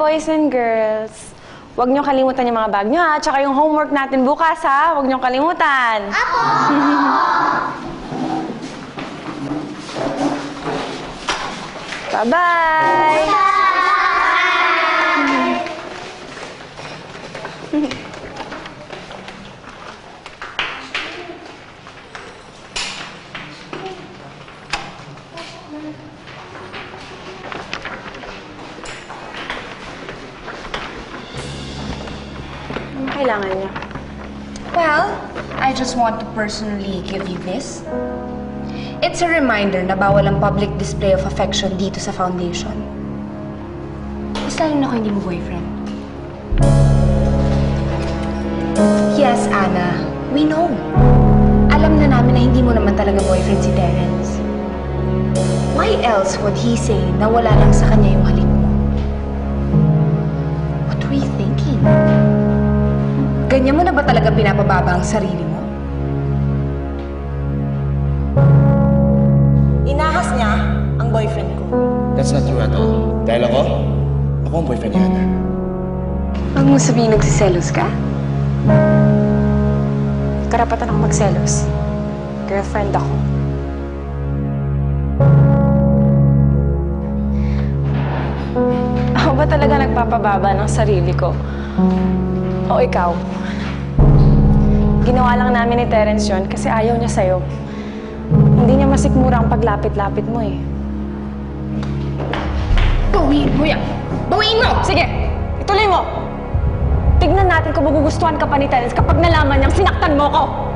boys and girls, huwag niyo kalimutan yung mga bag niyo ha. Tsaka yung homework natin bukas ha. Huwag niyo kalimutan. Apo! Bye-bye! Ano kailangan niya? Well, I just want to personally give you this. It's a reminder na bawal ang public display of affection dito sa foundation. Lalo na kung hindi mo boyfriend. Yes, Anna. We know. Alam na namin na hindi mo naman talaga boyfriend si Terence. Why else would he say na wala lang sa kanya yung halik Ganyan mo na ba talaga pinapababa ang sarili mo? Inahas niya ang boyfriend ko. That's not true at all. Dahil ako, ako ang boyfriend ni Ana. Huwag mo sabihin nagsiselos ka. Karapatan ako magselos. Girlfriend ako. Ako ba talaga nagpapababa ng sarili ko? O ikaw? Ginawa lang namin ni Terence yun kasi ayaw niya sa'yo. Hindi niya masikmura ang paglapit-lapit mo eh. Bawiin mo yan! Bawiin mo! Sige, ituloy mo! Tignan natin kung magugustuhan ka pa ni Terence kapag nalaman niyang sinaktan mo ko!